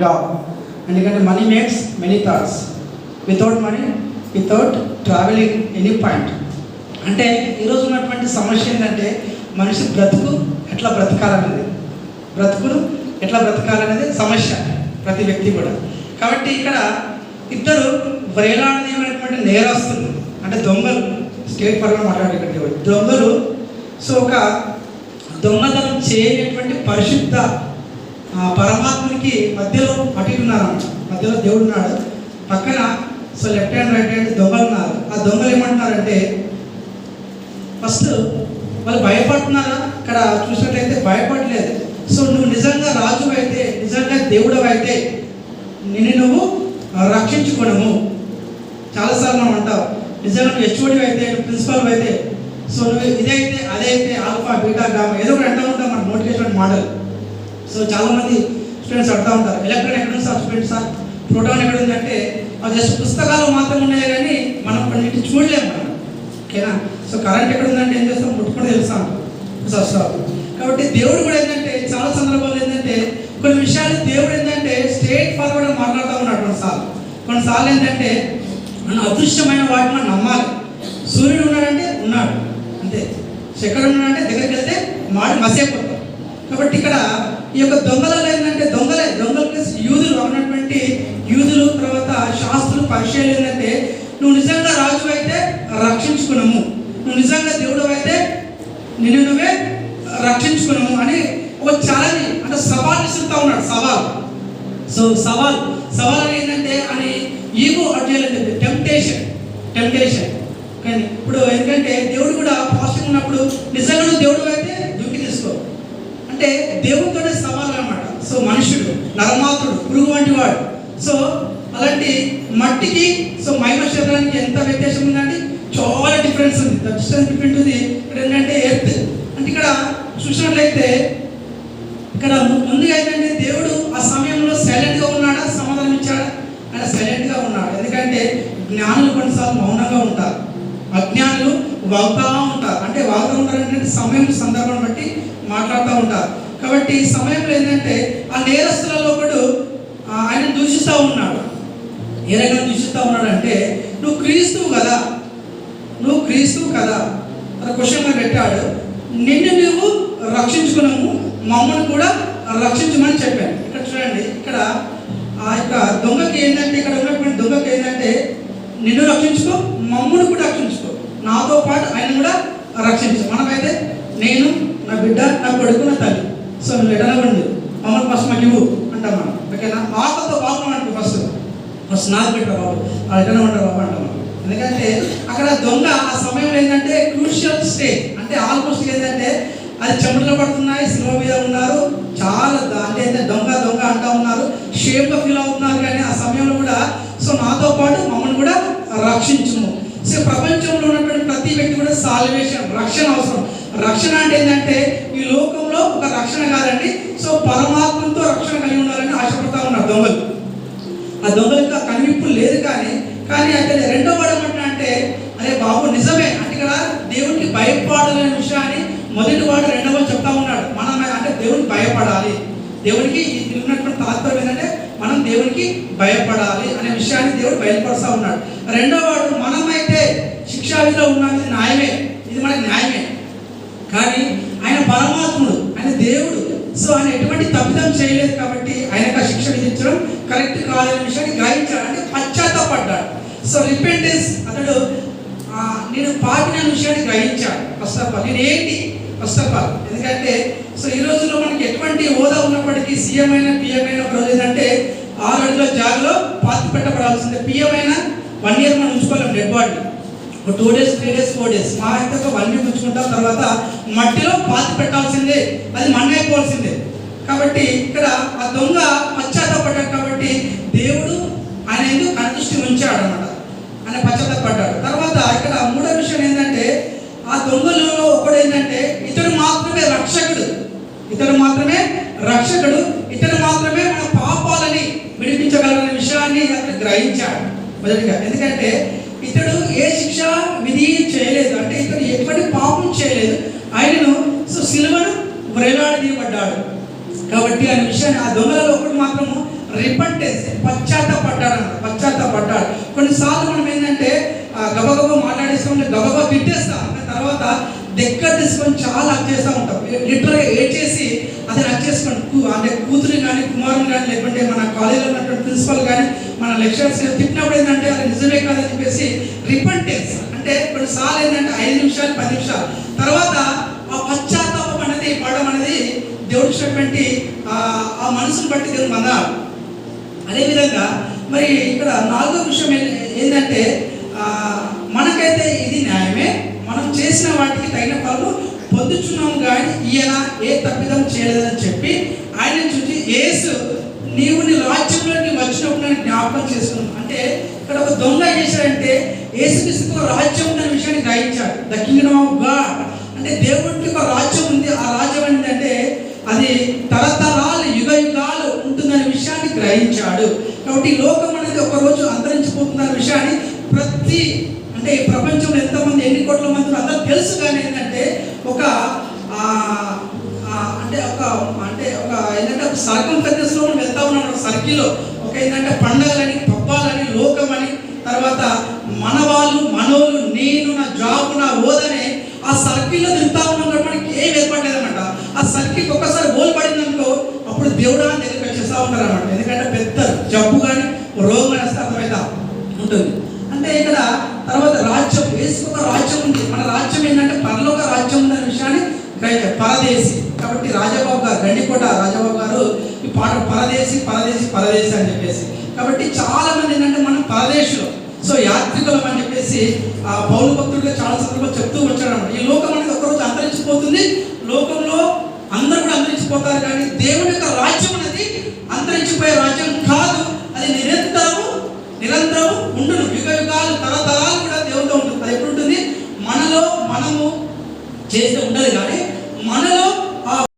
Job ఎందుకంటే money makes many thoughts without money without travelling any point అంటే ఈరోజు ఉన్నటువంటి సమస్య ఏంటంటే మనిషి బ్రతుకు ఎట్లా బ్రతకాలనేది బ్రతుకును ఎట్లా బ్రతకాలనేది సమస్య ప్రతి వ్యక్తి కూడా. కాబట్టి ఇక్కడ ఇద్దరు వేలాడదీయమైనటువంటి నేరస్తులు అంటే దొంగలు స్టేట్ పరంగా మాట్లాడేటువంటి దొంగలు సో ఒక దొంగతనం చేయనటువంటి పరిశుద్ధ ఆ మధ్యలో అటు ఉన్నారు మధ్యలో దేవుడు ఉన్నాడు పక్కన so left hand right hand దొంగలు ఉన్నారు. ఆ దొంగలు ఏమంటున్నారంటే ఫస్ట్ వాళ్ళు భయపడుతున్నారా? ఇక్కడ చూసినట్లయితే భయపడలేదు. సో నువ్వు నిజంగా రాజు అయితే నిజంగా దేవుడు అయితే నిన్ను నువ్వు రక్షించుకోవడము చాలాసార్లు మనం అంటావు నిజంగా నువ్వు హెచ్ఓడి అయితే ప్రిన్సిపల్ అయితే సో నువ్వు ఇదైతే అదైతే ఆల్ఫా బీటా గామా ఏదో ఒకటి అంటూ ఉంటాం మన మోటివేషన్ మోడల్. సో చాలా మంది స్టూడెంట్స్ అడుగుతూ ఉంటారు ఎలక్ట్రాన్ ఎక్కడ ఉంది సార్? స్టూడెంట్స్ సార్ ప్రోటాన్ ఎక్కడ ఉందంటే అది జస్ట్ పుస్తకాలు మాత్రం ఉన్నాయి కానీ మనం కొన్నింటి చూడలేము మనం. ఓకేనా? సో కరెంట్ ఎక్కడ ఉందంటే ఏం చేస్తాం? ముట్టుకుని తెలుస్తాం సార్ సార్ కాబట్టి దేవుడు కూడా ఏంటంటే చాలా సందర్భాలు ఏంటంటే కొన్ని విషయాలు దేవుడు ఏంటంటే స్ట్రేట్ ఫార్వర్డ్ మాట్లాడుతూ ఉన్నాడు కొన్నిసార్లు కొన్నిసార్లు ఏంటంటే మన అదృశ్యమైన వాటిని మనం నమ్మాలి. సూర్యుడు ఉన్నాడంటే ఉన్నాడు. అంతే. ఎక్కడ ఉన్నాడంటే దగ్గరికి వెళ్తే మాడు మసేపోతాం కాబట్టి ఇక్కడ ఈ యొక్క దొంగలలో ఏంటంటే దొంగలే. దొంగల ప్లస్ యూదులు ఉన్నటువంటి యూదులు తర్వాత శాస్త్రులు పరిచయాలు ఏంటంటే నువ్వు నిజంగా రాజు అయితే రక్షించుకున్నాము. నువ్వు నిజంగా దేవుడు అయితే నిన్ను నువ్వే రక్షించుకున్నాము అని ఒక ఛాలెంజ్ అంటే సవాల్ ఇస్తుంటా ఉన్నాడు. సవాల్. సో సవాల్. సవాల్ ఏంటంటే అని ఈగో అడ్డలేదు టెంప్టేషన్ టెంప్టేషన్ కానీ ఇప్పుడు ఎందుకంటే దేవుడు కూడా పాజిటివ్ ఉన్నప్పుడు నిజంగా నువ్వు దేవుడు అయితే దూకి తీసుకో. అంటే దేవుడితోనే సవాల్ అన్నమాట సో మనుషుడు నరమాతుడు పురుగు వంటి వాడు. సో అలాంటి మట్టికి సో మహిమ శరీరానికి ఎంత వ్యత్యాసం ఉందండి? చాలా డిఫరెన్స్ ఉంది. ద డిఫరెంట్ ఉంది ఇక్కడ ఏంటంటే ఎర్త్ అంటే ఇక్కడ చూసినట్లయితే ఇక్కడ ముందుగా ఏంటంటే దేవుడు ఆ సమయంలో సైలెంట్గా ఉన్నాడా? సమాధానం ఇచ్చాడా? ఆయన సైలెంట్గా ఉన్నాడు. ఎందుకంటే జ్ఞానులు కొన్నిసార్లు మౌనంగా ఉంటారు. అజ్ఞానులు వాగుతా ఉంటారు. అంటే వాగుతూ ఉంటారు అంటే సమయం సందర్భం బట్టి మాట్లాడుతూ ఉంటారు. కాబట్టి ఈ సమయంలో ఏంటంటే ఆ నేరస్తులలో ఒకడు ఆ, ఆయన దూషిస్తూ ఉన్నాడు. ఏ రకంగా దూషిస్తూ ఉన్నాడంటే నువ్వు క్రీస్తువు కదా నువ్వు క్రీస్తువు కదా అని క్వశ్చన్ పెట్టాడు. నిన్ను నువ్వు రక్షించుకున్నాము మమ్మల్ని కూడా రక్షించమని చెప్పాను ఇక్కడ చూడండి ఇక్కడ ఆ యొక్క దొంగకి ఏంటంటే ఇక్కడ ఉన్నటువంటి దొంగకి ఏంటంటే నిన్ను రక్షించుకో మమ్మల్ని కూడా రక్షించుకో. నాతో పాటు ఆయన కూడా రక్షించు. మనమైతే నేను నా బిడ్డ నా కొడుకు నా తల్లి. సో నువ్వు ఎడనవ్వండి. మమ్మల్ని ఫస్ట్ మాకు ఇవ్వు అంటాం మనం. ఓకేనా ఆకలితో బాగున్నాం ఫస్ట్ ఫస్ట్ నాకు పెట్టరా బాబు. ఆ ఉంటారు బాబు అంటాం ఎందుకంటే అక్కడ దొంగ ఆ సమయంలో ఏంటంటే క్రూషియల్ స్టేజ్ అంటే ఆల్మోస్ట్ ఏంటంటే అది చెమటలు పడుతున్నాయి సినిమా మీద ఉన్నారు. చాలా ద- అంటే దొంగ దొంగ అంటా ఉన్నారు. షేప్గా ఫీల్ అవుతున్నారు కానీ ఆ సమయంలో కూడా సో నాతో పాటు మమ్మల్ని కూడా రక్షించుము. సో ప్రపంచంలో ఉన్నటువంటి ప్రతి వ్యక్తి కూడా సాల్వేషన్ రక్షణ అవసరం. రక్షణ అంటే ఏంటంటే ఈ లోకంలో ఒక రక్షణ కాదండి. సో పరమాత్మతో రక్షణ కలిగి ఉండాలని ఆశపడతా ఉన్నారు దొంగలు. ఆ దొంగలకు ఆ లేదు కానీ కానీ అక్కడ రెండో వాడు అంటే అరే బాబు నిజమే. అంటే ఇక్కడ దేవునికి భయపడాలనే విషయాన్ని మొదటి వాడు రెండవ చెప్తా ఉన్నాడు. మనం అంటే దేవునికి భయపడాలి. దేవునికి ఇది ఉన్నటువంటి తాత్పర్యం ఏంటంటే మనం దేవునికి భయపడాలి అనే విషయాన్ని దేవుడు బయలుపరుస్తా ఉన్నాడు. రెండో వాడు మనమైతే శిక్షావిధిలో ఉన్నాం ఇది న్యాయమే. ఇది మనకి న్యాయమే. కానీ ఆయన పరమాత్ముడు ఆయన దేవుడు. సో ఆయన ఎటువంటి తప్పిదం చేయలేదు కాబట్టి ఆయనకు ఆ శిక్ష విధించడం కరెక్ట్ కాదనే విషయాన్ని గ్రహించాడు అంటే పశ్చాత్తపడ్డాడు. సో రిపెంటెన్స్ అతడు నేను పాపిన విషయాన్ని గ్రహించాడు. ఫస్ట్ ఆఫ్ ఆల్ నేను ఏంటి ఫస్ట్ ఆఫ్ ఆల్ ఎందుకంటే సో ఈ రోజుల్లో మనకి ఎటువంటి హోదా ఉన్నప్పటికీ సీఎం అయినా పిఎం అయినా ఒక రోజు ఏంటంటే ఆరు అడుగుల జాగ్రత్త పాతి పెట్టబడాల్సిందే. పిఎం అయినా వన్ ఇయర్ మనం ఉంచుకోలేం dead body. Two days three days four days మా అయితే వన్ వీక్ ఉంచుకుంటాం తర్వాత మట్టిలో పాతి పెట్టాల్సిందే. అది మన్ను అయిపోవాల్సిందే కాబట్టి ఇక్కడ ఆ దొంగ పశ్చాత్తపడ్డాడు కాబట్టి దేవుడు ఆయన ఎందుకు కనిదృష్టి ఉంచాడు అనమాట ఆయన పశ్చాత్తపడ్డాడు. తర్వాత ఇక్కడ మూడో విషయం ఏంటంటే ఆ దొంగలలో ఒకడు ఏంటంటే ఇతడు మాత్రమే రక్షకుడు. ఇతడు మాత్రమే రక్షకుడు. ఇతడు మాత్రమే మన పాపాలని విడిపించగలనే విషయాన్ని అతను గ్రహించాడు. మొదటిగా. ఎందుకంటే ఇతడు ఏ శిక్ష విధి చేయలేదు. అంటే ఇతడు ఎటువంటి పాపం చేయలేదు. ఆయనను సో సిలువను వ్రేలాడదీయబడ్డాడు. కాబట్టి ఆయన విషయాన్ని ఆ దొంగలలో ఒకటి మాత్రము రిపంటెన్స్ పశ్చాత్తపడ్డాడు అంట పశ్చాత్తపడ్డాడు. కొన్నిసార్లు మనం ఏంటంటే గబగబ మాట్లాడేస్తాం గబగబ తిట్టేస్తాం. తర్వాత దెక్క తీసుకొని చాలా హక్ చేస్తూ ఉంటాం. లిటరల్గా ఏడ్చేసి అతను హక్ చేసుకొని అంటే కూతురు కానీ కుమారుని కానీ లేకుంటే మన కాలేజీలో ఉన్నటువంటి ప్రిన్సిపల్ కానీ మన లెక్చరర్స్ తిట్టినప్పుడు ఏంటంటే అది నిజమే కాదని చెప్పేసి రిపెంటెన్స్ అంటే కొన్నిసార్లు ఏంటంటే ఐదు నిమిషాలు పది నిమిషాలు. తర్వాత ఆ పశ్చాత్తాపం అనేది పడడం అనేది దేవుడు ఇచ్చినటువంటి ఆ మనసును బట్టి దేవుడు మన అదేవిధంగా మరి ఇక్కడ నాలుగో విషయం ఏంటంటే మనకైతే ఇది న్యాయమే. మనం చేసిన వాటికి తగిన పనులు పొందుచున్నాం కానీ ఈయన ఏ తప్పిదం చేయలేదని చెప్పి ఆయన చూసి ఏసు నీవు నీ రాజ్యంలోకి వచ్చినప్పుడు నేను జ్ఞాపకం చేసుకున్నాను అంటే ఇక్కడ ఒక దొంగ చేశాడంటే యేసుక్రీస్తుకు రాజ్యం ఉన్న విషయాన్ని గ్రహించాడు. ద కింగ్డమ్ ఆఫ్ గాడ్ అంటే దేవుడికి ఒక రాజ్యం ఉంది. ఆ రాజ్యం ఏంటంటే అది తరతరాలు యుగ యుగాలు ఉంటుందనే విషయాన్ని గ్రహించాడు. కాబట్టి ఈ లోకం అనేది ఒకరోజు అంతరించిపోతుందనే విషయాన్ని ప్రతి అంటే ఈ ప్రపంచంలో ఎంతమంది ఎన్ని కోట్ల మంది అందరూ తెలుసు. కానీ ఏంటంటే ఒక అంటే ఒక అంటే ఒక ఏంటంటే ఒక సర్గం పెద్ద మనం వెళ్తా ఉన్నాం ఒక సర్కిల్లో ఒక ఏంటంటే పండగలని పబ్బాలని లోకమని తర్వాత మన వాళ్ళు మనోళ్ళు నేను నా జాబ్ నా ఓదనే ఆ సర్కిల్లో తిరుగుతా ఉన్నప్పుడు మనకి ఏం ఏర్పడలేదన్నమాట ఆ సర్కిల్ ఒక్కసారి ఓల్ పడిందనుకో అప్పుడు దేవుడా అని దగ్గరికి వచ్చేస్తా ఉంటారు ఎందుకంటే పెద్ద జబ్బు కానీ రోగం కానీ వస్తే అర్థమైతా ఉంటుంది అంటే ఇక్కడ తర్వాత రాజ్యం వేసుకు ఒక రాజ్యం ఉంది మన రాజ్యం ఏంటంటే పరలోక రాజ్యం ఉందనే విషయాన్ని గ్రహించారు పరదేశి కాబట్టి రాజబాబు గారు గండికోట రాజబాబు గారు ఈ పాట పరదేశి పరదేశి అని చెప్పేసి. కాబట్టి చాలా మంది ఏంటంటే మనం పరదేశులు. సో యాత్రికులం అని చెప్పేసి ఆ పౌరు భక్తుడిగా చాలా సందర్భంగా చెప్తూ వచ్చాడు అనమాట ఈ లోకం అనేది ఒకరోజు అంతరించిపోతుంది. లోకంలో అందరూ కూడా అంతరించిపోతారు కానీ దేవుని యొక్క రాజ్యం